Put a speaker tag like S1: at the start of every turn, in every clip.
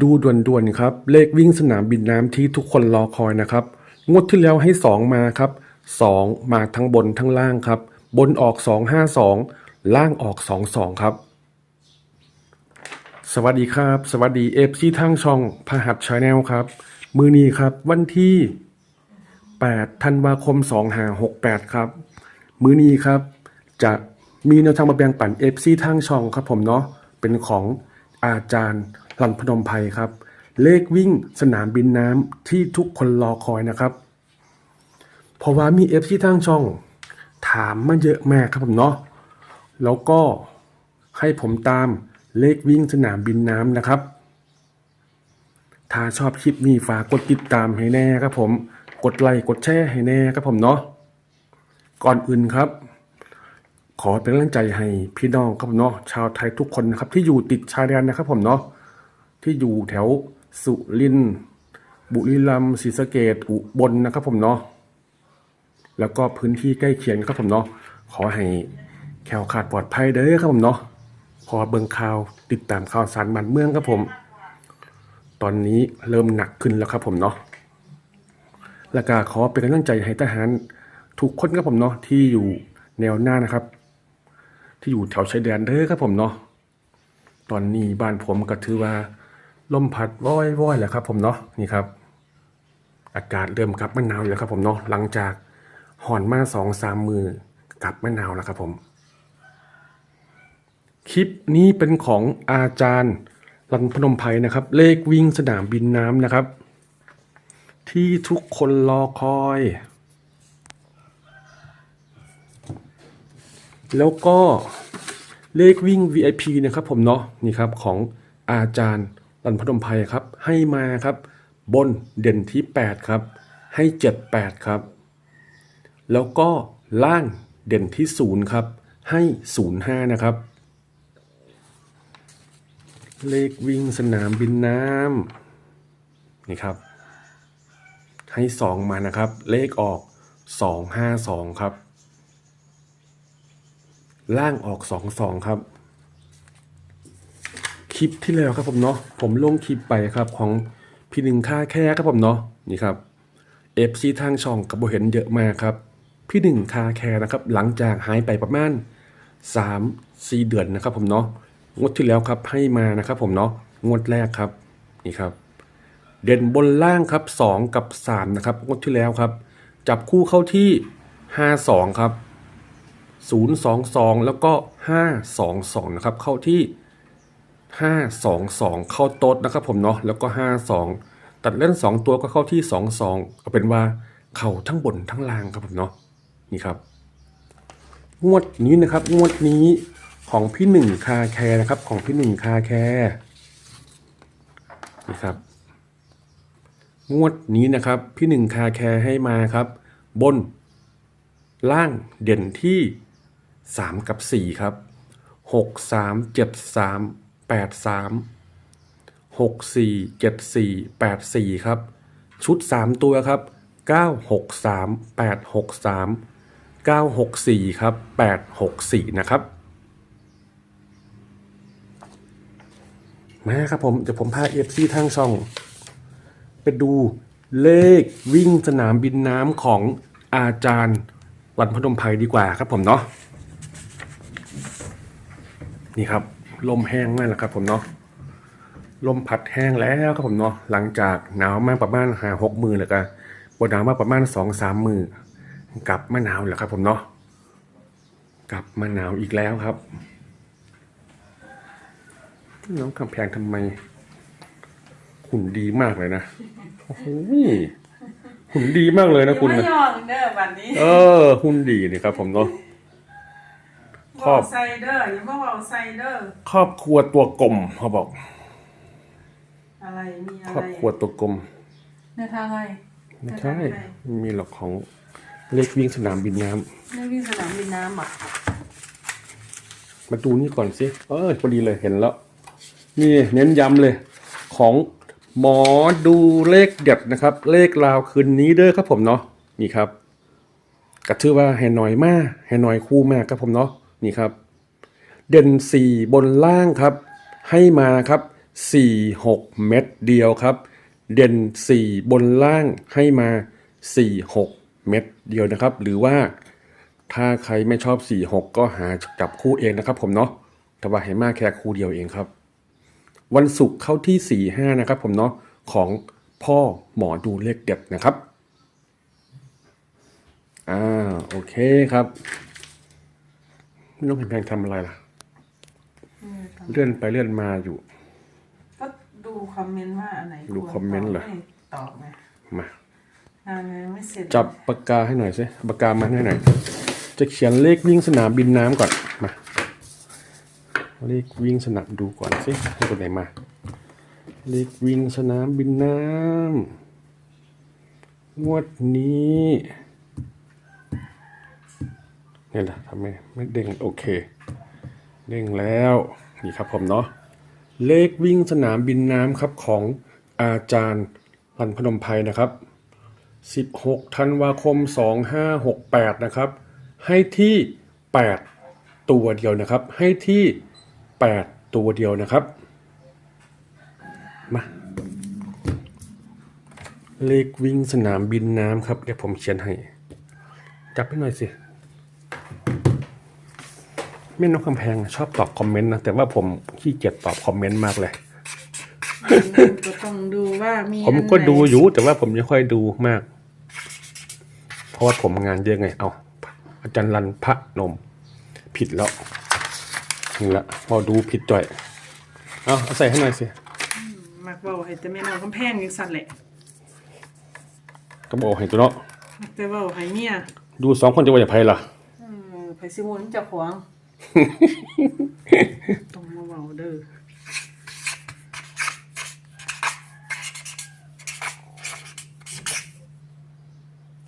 S1: ดูด่วนๆครับ เลขวิ่งสนามบินน้ำที่ทุกคนรอคอยนะครับ งวดที่แล้วให้ 2 มาครับ 2 มาทั้งบนทั้งล่างครับ บนออก 252 ล่างออก 22 ครับ สวัสดีครับ สวัสดีเอฟซีทางช่องพหัสชาแนลครับ มือนี้ครับวันที่ 8 ธันวาคม 2568 ครับ มือนี้ครับ จะมีแนวทางมาแบ่งปัน FC ทางช่องครับผมเนาะเป็นของอาจารย์ ลันพนมไพรครับ เลขวิ่งสนามบินน้ำที่ทุกคนรอคอยนะครับ เพราะว่ามี FC ทางช่อง ถามมาเยอะมากครับผมเนาะแล้วก็ให้ผมตามเลขวิ่งสนามบินน้ำนะครับ ถ้าชอบคลิปนี้ฝากกดติดตามให้แน่ครับผมกดไลค์กดแชร์ให้แน่ครับผมเนาะก่อนอื่นครับ ขอเป็นกำลังใจให้พี่น้องครับผมเนาะชาวไทยทุกคนนะครับที่อยู่ติดชายแดนนะครับผมเนาะ ที่อยู่แถวสุรินทร์บุรีรัมย์ศรีสะเกดอุบลนะครับผมเนาะแล้วก็พื้นที่ใกล้เคียงครับผมเนาะขอให้แคล้วขาดปลอดภัยเด้อครับผมเนาะพอเบิ่งข่าวติดตามข่าวสารบ้านเมืองครับผม ตอนนี้เริ่มหนักขึ้นแล้วครับผมเนาะแล้วก็ขอเป็นกำลังใจให้ทหารทุกคนครับผมเนาะที่อยู่แนวหน้านะครับ ที่อยู่แถวชายแดนเด้อครับผมเนาะตอนนี้บ้านผมก็ถือว่า ลมพัดว้อยว้อยแหละครับผมเนาะนี่ครับ อากาศเริ่มกลับมาหนาวอยู่แล้วครับผมเนาะหลังจากห่อนมาสองสามมือกลับมาหนาวแล้วครับผม คลิปนี้เป็นของอาจารย์รันพนมไพรนะครับ เลขวิ่งสนามบินน้ำนะครับ ที่ทุกคนรอคอย แล้วก็เลขวิ่ง VIP นะครับผมเนาะนี่ครับของอาจารย์ รันพนมไพรครับ ให้มาครับ บนเด่นที่ 8 ครับ ให้ 78 ครับ แล้วก็ล่างเด่นที่ 0 ครับ ให้ 05 นะครับ เลขวิ่งสนามบินน้ำนี่ครับ ให้สองมานะครับ เลขออกสองห้าสองครับ ล่างออกสองสองครับ คลิปที่แล้วครับผมเนาะผมลงคลิปไปครับของพี่หนึ่งค่าแค่ครับผมเนาะนี่ครับเอฟซีทางช่องกับโบเห็นเยอะมากครับ พี่หนึ่งคาแคร์นะครับหลังจากหายไปประมาณสามสี่เดือนนะครับผมเนาะงวดที่แล้วครับให้มานะครับผมเนาะงวดแรกครับนี่ครับ เด่นบนล่างครับ 2 กับ3นะครับงวดที่แล้วครับ จับคู่เข้าที่ 52 ครับ 022 แล้วก็ 522 นะครับเข้าที่ 522 เข้าโต๊ดนะครับผมเนาะแล้วก็ 52 ตัดเล่น 2 ตัวก็เข้าที่ 22เอาเป็นว่าเข่าทั้งบนทั้งล่างครับผมเนาะนี่ครับ งวดนี้นะครับงวดนี้ของพี่หนึ่งคาแคร์นะครับของพี่หนึ่งคาแคร์นี่ครับ งวดนี้นะครับพี่หนึ่งคาแคร์ให้มาครับ บน ล่างเด่นที่ 3 กับ 4 ครับ 6 3 7 3 8 3 6 4 7 4 8 4ครับ ชุด3ตัวครับ9 6 3 8 6 3 9 6 4ครับ8 6 4นะครับมาครับผมเดี๋ยวผมพาเอฟซีทางช่อง ไปดูเลขวิ่งสนามบินน้ำของอาจารย์วันพนมไพรดีกว่าครับผมเนาะนี่ครับ ลมแห้งมากแล้วครับผมเนาะลมพัดแห้งแล้วครับผมเนาะหลังจากหนาวมากประมาณหาหกมือแล้วก็บนหนาวมากประมาณสองสามมือกลับมาหนาวแล้วครับผมเนาะกลับมาหนาวอีกแล้วครับ น้องกำแพงทำไมหุ่นดีมากเลยนะโอ้โหหุ่นดีมากเลยนะคุณ
S2: ไม่
S1: นะ
S2: ยอมเด้อวันนี้
S1: เออ หุ่นดีนี่ครับผมเนาะ ครอบ
S2: เว้าไซเดอร์อย่ามาบอกไซเดอร์
S1: ครอบครัวตัวกลมเขาบอก
S2: อะไรมีอะ
S1: ค
S2: ไร
S1: รอบครัวตัวกลม
S2: ในทางอะไร
S1: ไม่ใช่ไม่มีหรอกของเลขวิ่งสนามบินน้ำ
S2: ในวิ่งสนามบินน้ำอะ
S1: มาดูนี่ก่อนสิเออพอดีเลยเห็นแล้ว นี่เน้นย้ำเลย ของหมอดูเลขเด็ดนะครับ เลขราวคืนนี้เด้อครับผมเนาะนี่ครับกระชื่อว่าให้หน่อยมากให้หน่อยคู่มากครับผมเนาะ นี่ครับ เด่นสี่บนล่างครับ ให้มาครับ 4 6 เม็ดเดียวครับ เด่น 4 บนล่างให้มา 4 6 เม็ดเดียวนะครับ หรือว่าถ้าใครไม่ชอบ 4 6 ก็หาจับคู่เองนะครับ ผมเนาะแต่ว่าให้มาแค่คู่เดียวเองครับ วันศุกร์เข้าที่ 4 5 นะครับ ผมเนาะของพ่อหมอดูเลขเด็ดนะครับ อ่า โอเคครับ ไม่ต้องเห็นแพงทำอะไรล่ะเลื่อนไปเลื่อนมาอยู่
S2: ก็ดูคอมเมนต์ว่าอันไหน
S1: ดูคอมเมนต์เหรอ
S2: ควตอบไง
S1: มา
S2: งานยังไม่เสร็จ
S1: จับปากกาให้หน่อยสิปากกามาให้หน่อย จะเขียนเลขวิ่งสนามบินน้ำก่อน มา เลขวิ่งสนามดูก่อนสิให้ตัวไหนมา เลขวิ่งสนามบินน้ำงวดนี้ นี่แหละทำไมไม่เด้งโอเค เด้งแล้วนี่ครับผมเนาะเลขวิ่งสนามบินน้ำครับของอาจารย์รันพนมไพรนะครับ 16ธันวาคม 2568 นะครับ ให้ที่ 8 ตัวเดียวนะครับ ให้ที่ 8 ตัวเดียวนะครับ มาเลขวิ่งสนามบินน้ำครับ เดี๋ยวผมเขียนให้ จับให้หน่อยสิ ม่น้องคำแพงชอบตอบคอมเมนต์นะ แต่ว่าผมขี้เกียจตอบคอมเมนต์มากเลย
S2: ก็ต้องดูว่ามี
S1: ผมก็
S2: นไหน
S1: ดูอยู่แต่ว่าผมไม่ค่อยดูมาก เพราะว่าผมงานเยอะไง เอาอาจารย์รันพระนม ผิดแล้วนี่ละพอดูผิดจ่อย เอาเอาใส่ให้หน่อยสิ
S2: มักเบาให้แต่แม่น้องกำแพงยังสั่นแหละ
S1: ก็บอกให้ตัวเนาะ
S2: มักแต่เบาให้เมีย
S1: ดูสองคนจะว่าอย่าไพ่ล่ะ
S2: เออไผสิมุนเจะขวาง ต้องมาเบาเด้อ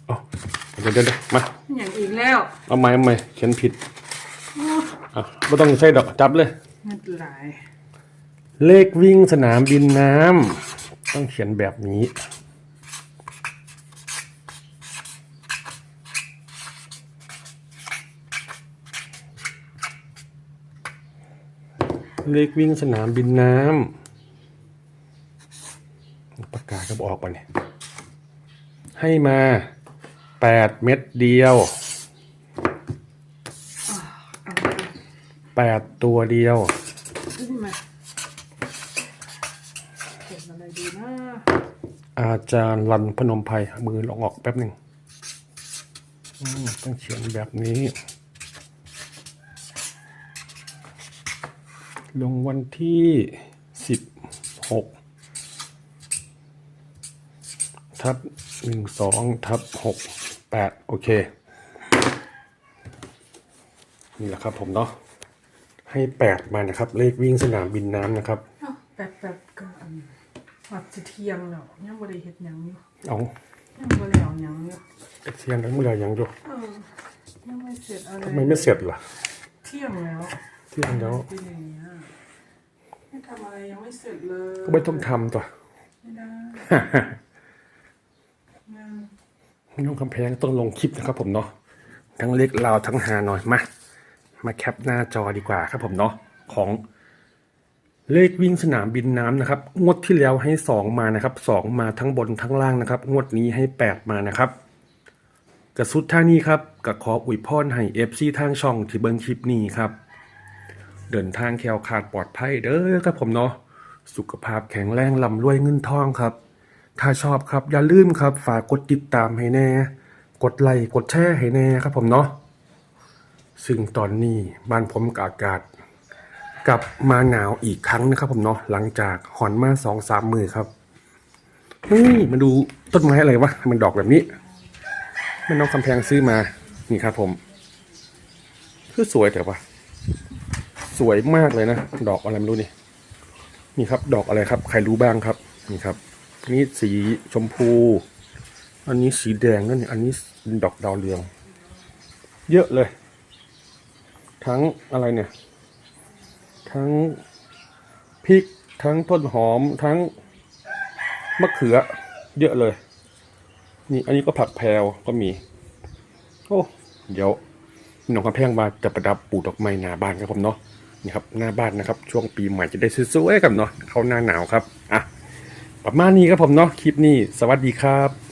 S1: เอาเดี๋ยวเดี๋ยวเดี๋ยวมา
S2: อย่างอีกแล้ว
S1: เอาไม้เอาไม้เขียนผิดอะไม่ต้องใส่ดอกจับเลย
S2: เงิดหลาย
S1: เลขวิ่งสนามบินน้ำต้องเขียนแบบนี้ เลขวิ่งสนามบินน้ำปากกาก็บออกไปเนี่ย ให้มาแปดเม็ดเดียวแปดตัวเดียว
S2: ขึ้นมาเก็บอะไรดีนะ
S1: อาจารย์รันพนมไพรมือลองออกแป๊บหนึ่งอืมต้องเขียนแบบนี้ ลงวันที่สิบหกทับหนึ่งสองทับหกแปดโอเค นี่แหละครับผมเนาะให้แปดมานะครับ เลขวิ่งสนามบินน้ำนะครับ
S2: เอ้าแป๊บแป๊บๆก็อันวัดสิเที่ยงแล้วยังบ่ได้เฮ็ดหยังอยู่
S1: เอา
S2: ยังบ่ได้เอาหยังอยู่
S1: เทียนแล้วเมื่อไหรยังอยู่
S2: เออยังไม่เสร็จอะไร
S1: ทำไมไม่เสร็จล่ะ
S2: เที่ยงแล้ว
S1: เที่ยงแล้ว
S2: เป็นอย่างเงี้ยไม่ทำอะไรยังไม่เสร็จเลย
S1: ก็ไม่ต้องทำตัว
S2: ไม่ได้งาน
S1: น้องคำแพงต้องลงคลิปนะครับผมเนาะทั้งเล็กลาวทั้งหาหน่อยมามาแคปหน้าจอดีกว่าครับผมเนาะของเลขวิ่งสนามบินน้ำนะครับ งวดที่แล้วให้สองมานะครับสองมาทั้งบนทั้งล่างนะครับ งวดนี้ให้แปดมานะครับกระสุดท่านี้ครับกับขออวยพรให้เอฟซีทางช่องที่เบิ้งคลิปนี้ครับ เดินทางแคล้วคลาดปลอดภัยเด้อครับผมเนาะสุขภาพแข็งแรงลำรวยเงินทองครับ ถ้าชอบครับอย่าลืมครับ ฝากกดติดตามให้แน่ กดไลค์กดแชร์ให้แน่ครับผมเนาะซึ่งตอนนี้บ้านผมกับอากาศกลับมาหนาวอีกครั้งนะครับผมเนาะหลังจากหอนมาสองสามมือครับเฮ้ยมาดูต้นไม้อะไรวะมันดอกแบบนี้แม่น้องคำแพงซื้อมานี่ครับผมคือสวยแต่ว่า สวยมากเลยนะ ดอกอะไรไม่รู้นี่ นี่ครับ ดอกอะไรครับ ใครรู้บ้างครับ นี่ครับนนี้สีชมพู อันนี้สีแดงนั่นนี่อันนี้เป็นดอกดาวเรือง เยอะเลย ทั้งอะไรเนี่ย ทั้งพริก ทั้งต้นหอม ทั้งมะเขือ เยอะเลย นี่อันนี้ก็ผักแพรวก็มี โอ้ เดี๋ยวหนองกระแพงมาจะประดับปลูกดอกไม้หน้าบ้านครับผมเนาะ นี่ครับหน้าบ้านนะครับ ช่วงปีใหม่จะได้สวยๆกับเนาะเข้าหน้าหนาวครับอะประมาณนี้ครับผมเนาะคลิปนี้สวัสดีครับ